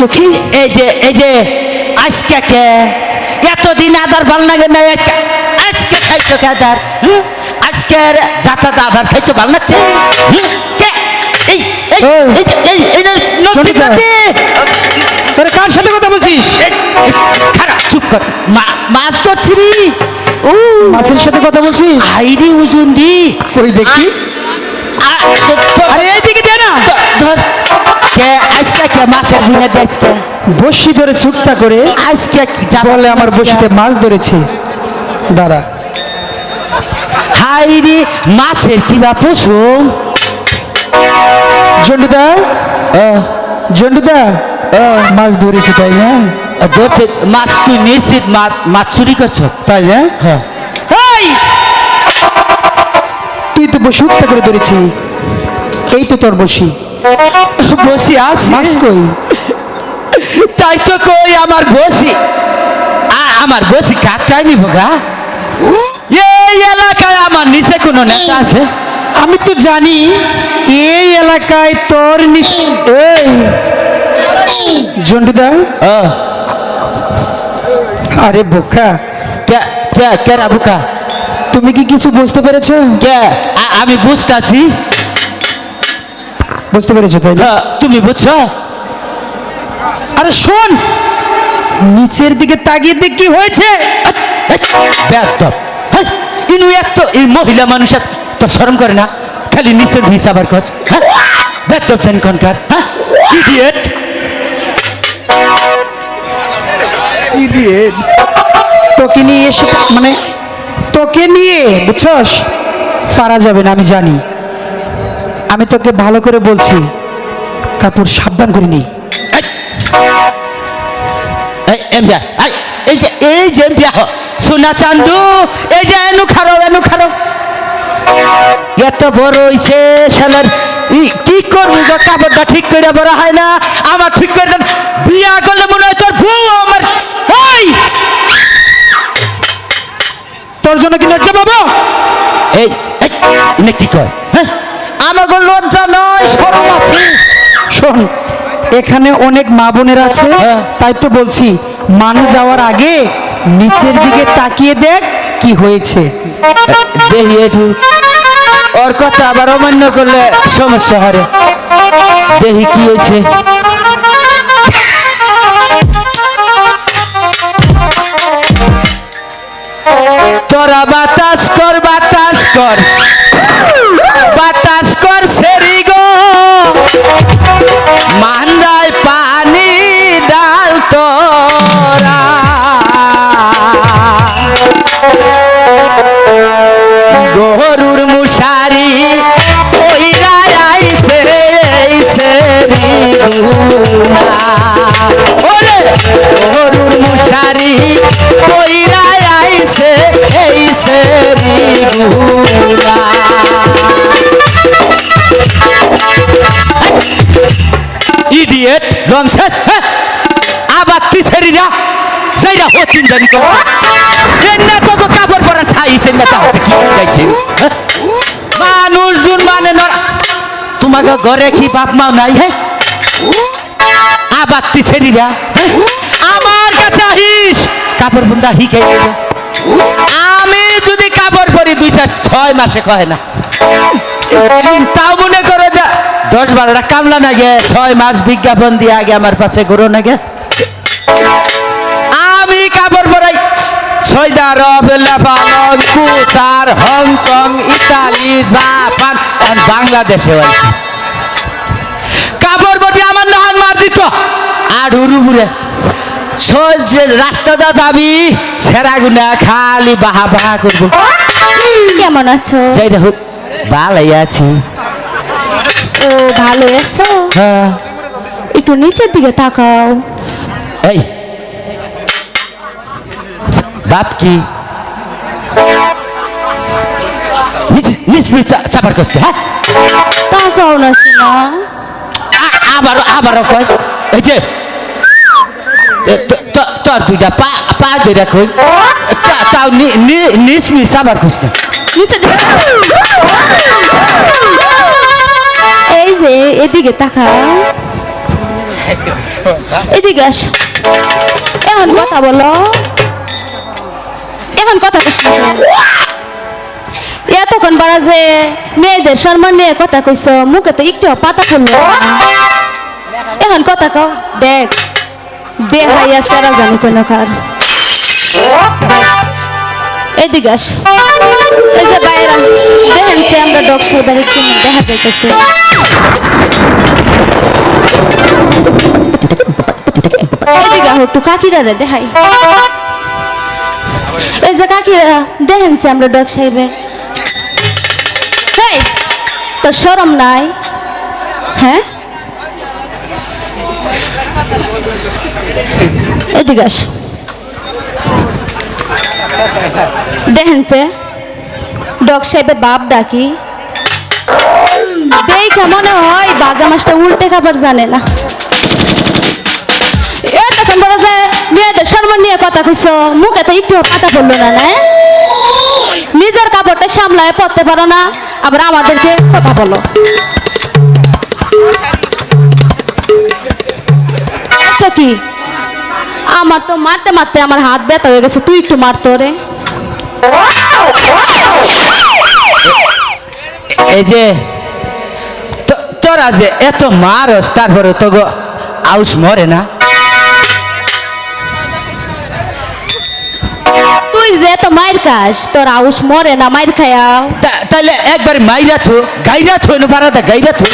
সখী? এই যে এই যে আজকে কে? এতদিন আদার ভালো লাগে না আজকে খাইছো কে আদার? আজকের যাতায়াত আধার খাইছো ভালো লাগছে? কে? এই এই কার সাথে কথা বলছিস? খারাপ চুপ কর। মাছ ধরছি রে। ও। মাছের সাথে কথা বলছিস? হাইরি উজুন দি ওই দেখি? কে আজকে কে মাছের বিনা বসি ধরে ছুটতা করে আজকে কি বলে আমার বসিতে মাছ ধরেছে। দাঁড়া। হাইরি মাছের কিবা পশম? জন্ডুদা জন্ডুদা মাছ ধরেছে তাই না? ধরছে মাছ তুই নিশ্চিত মাছ মাছ চুরি করছ? তাই না? এই তুই তো বসি উঠতে করে ধরেছি। এই তো তোর বসি। বসি আছি। কই? তাই তো কই আমার বসি। আমার বসি কাকটাই নিব গা? এই এলাকায় আমার নিচে কোনো নেতা আছে? আমি তো জানি এই এলাকায় তোর নিচ- এই। জন্ডুদা আরে বোকা। কে কে কে রাবুকা তুমি কি কিছু বুঝতে পেরেছ? কে? আমি বুঝতেছি। বুঝতে পেরেছ তাই না? তুমি বুঝছ? আরে শোন নিচের দিকে তাকিয়ে দেখ কি হয়েছে। ইনু এত এই মহিলা মানুষ আছে তোর শরম করে না? খালি নিচের ভিস আবার কচ বেদব জানি কনকার হ্যাঁ ইডিয়েট তোকে নিয়ে এসে মানে তোকে নিয়ে বুঝছস? পারা যাবে না আমি জানি। আমি তোকে ভালো করে বলছি কাপড় সাবধান করে নি। এই, যে এই যে সোনা চান্দু এই যে এনু খারো এনু খারো এত বড় হইছে শালার কি করবি গো কাপড়টা ঠিক করে বড় হয় না? আমার ঠিক করে দেন বিয়া করলে মনে হয় তোর বউ আমার এই! তোর জন্য কি লজ্জা পাবো? এই কি কয়? আমাকে লজ্জা নয় শরম আছে। শোন এখানে অনেক মা বোনের আছে হ্যাঁ। তাই তো বলছি মান যাওয়ার আগে নিচের দিকে তাকিয়ে দেখ কি হয়েছে। একটু ওর কথা আবার অমান্য করলে সমস্যা হবে দেহি কি হয়েছে। তোরা বাতাস ওইরা আইছে আইছে ইডিয়েট লংসেস আবার তুই সেরিরা সেইটা হচ্ছেন জানি তো। এন্না তো গো কাপড় পরা ছাইছে না তা হচ্ছে কি গাইছে? হ্যাঁ? মানুষজন মানে না। তোমাকে ঘরে কি বাপ মা নাই হ্যাঁ? আবার তুই হ্যাঁ? কাপড় বুন্দা হিকে। গেল আমি যদি কাপড় পরি, দুই চার, ছয় মাসে কয় না। তাও মনে করো যা দশ বারোটা কামলা না গে ছয় মাস বিজ্ঞাপন দিয়ে আগে আমার পাশে ঘুরো না গে আমি কাপড় পরাই সৌদি আরব লেবানন কুচার, হংকং, ইতালি, জাপান, আর বাংলাদেশে হয়েছে কাপড় পরি আমার নহান মার দিত। আর উরুপুরে রাস্তাটা যাবি ছেঁড়া গুনা খালি বাহা বাহা করব। কেমন আছো? যাই না হোক ভালোই আছি। ও ভালো আছো? হ্যাঁ। একটু নিচের দিকে তাকাও। এই। বাপ কি? চাপার করছে হ্যাঁ? তাকাও না শোনা আ- আবারও কয়। এই যে তোর দুইটা পা পা দুইটা তা- তাও নি- নি- নিচ নিচ চাপার করছ না এই যে এদিকে তাকাও এদিকে আস এখন কথা বলো এখন কথা? এতক্ষণ বাড়া যে মেয়েদের সম্মান নিয়ে কথা কইছ মুখে তো একটু পাতা না। এখন কথা কও দেখ দেখাইয়া সারা জানি কেন কার। এদিকে আস এই যে বাইরা, দেখেন সে আমরা ডগ সাহেবের একটু দেখা যাইতেছে। এদিকে আহ একটু কাকিরা রে দেখাই। এই যে কাকিরা, দেখেন সে আমরা ডগ সাহেবের তোর সরম নাই? হ্যাঁ? এদিকে আস। দেখেন সে, ডগ সাহেবের বাপ ডাকি। দেখে মনে হয় বাজা মাছটা উল্টে খাবার জানে না। তখন বলো যে, মেয়েদের কথা কইছ, মুখে তো একটু পাতা পড়ল না না? নিজের কাপড়টা সামলায় পড়তে পারো না, আবার আমাদেরকে কথা বলো। কি? আমার তো মারতে মারতে আমার হাত ব্যথা হয়ে গেছে তুই একটু মারতো রে এই যে তোরা যে এত মারস তারপরে তো গো আউস মরে না? তুই যে তো মায়ের কাস তোর আউস মরে না মায়ের খায়াও তা- তাহলে একবার মাইরা থো গাইরা থো না পারা গাইরা থো।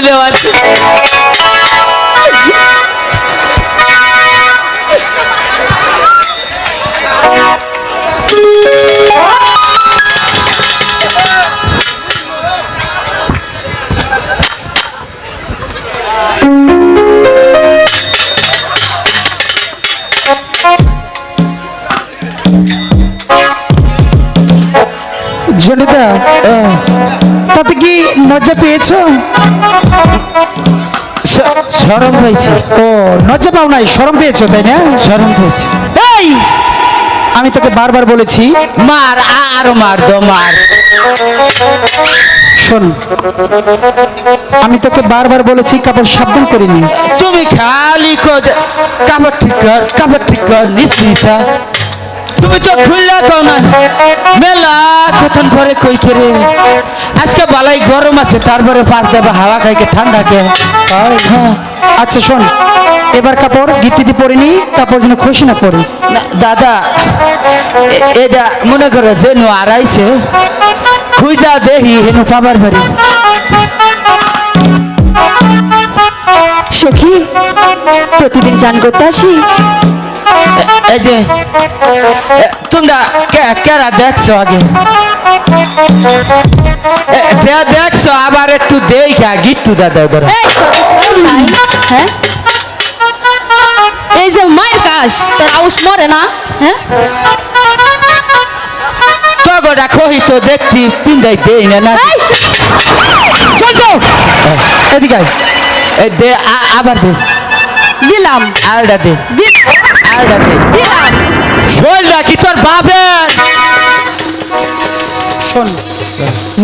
melhor. Janita, uh, ah. তাতে কি মজা পেয়েছ? সরম হয়েছে ও লজ্জা পাও নাই শরম পেয়েছ তাই না? সরম হয়েছে এই! আমি তোকে বারবার বলেছি মার আরও মার দো মার। শোন আমি তোকে বারবার বলেছি কাপড় সাবধান করিনি তুমি খালি কাপড় ঠিক কর কাপড় ঠিক কর নিশ্চিসা তুমি তো খুললা কও না। মেলা কতন পরে কই করে আজকে বালাই গরম আছে তারপরে পাঁচ দেবে হাওয়া খাইকে ঠান্ডা কে? হ্যাঁ। আচ্ছা শোন এবার কাপড় গিট্টিতে পরিনি কাপড় যেন খুশি না পরি। না, দাদা এ- এটা মনে করো যে নো আড়াইছে। খুঁজা দেহি হেনু পাবার পারি সখী প্রতিদিন চান করতে আসি? এই যে তোমরা কে- কেরা দেখছ আগে? যে দেখছ আবার একটু দেখা গিট্টু দাদা ধরো? হ্যাঁ? এই যে মায়ের কাজ তোর আউস মরে না? হ্যাঁ? তগোটা কহি তো দেখতি পিন্দাই দেই না না এদিকে দে আবার দে। দিলাম। আরটা দে। দিলাম শোল রাখি। তোর বাপে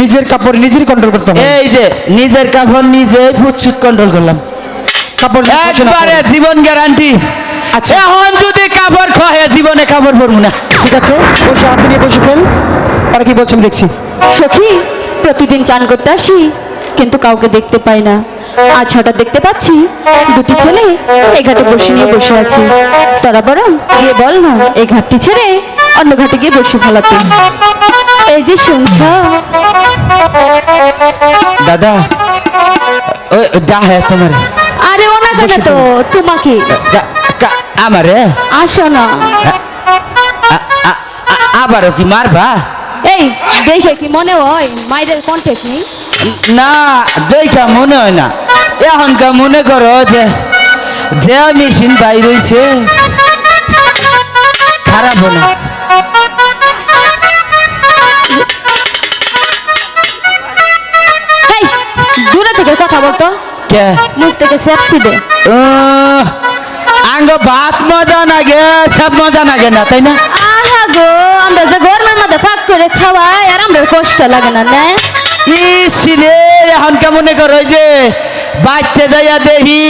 নিজের কাপড় নিজেরই কন্ট্রোল করতে এই যে নিজের কাপড় নিজে ফুটছুট কন্ট্রোল করলাম। কাপড় একবারে জীবন গ্যারান্টি আচ্ছা। এখন যদি কাপড় খয়ে জীবনে কাপড় পরবো না। ঠিক আছে বসে হাত নিয়ে বসে ফেল। আর কি বলছেন দেখছি। সখী প্রতিদিন চান করতে আসি কিন্তু কাউকে দেখতে পাই না। আজ হঠাৎ দেখতে পাচ্ছি দুটি ছেলে এই ঘাটে বসে নিয়ে বসে আছে। তারা বরং গিয়ে বল না এই ঘাটটি ছেড়ে অন্য ঘাটে গিয়ে বসে ফেলাতে। এই যে শুনছ দাদা ওই ডাহে তোমার। আরে ওনাকে না তো তোমাকে। আমারে? আসো না। আবারও কি মারবা? এই দেখে কি মনে হয় মায়েদের কন্টেক্ট নেই? না দেখা মনে হয় না। এখনকা মনে করো যে যে মেশিন বাইর রয়েছে খারাপ না। দূরে থেকে কথা বলতো? কে? মুখ থেকে সেপসি দে আঙ্গ ভাত মজা নাগে সব মজা নাগে না তাই না? আহা গো আমরা যে গরমের মধ্যে ফাঁক করে খাওয়াই আর আমরা কষ্ট লাগে না না। ইস এখন কেমন করে যে বাইতে যাইয়া দেহি।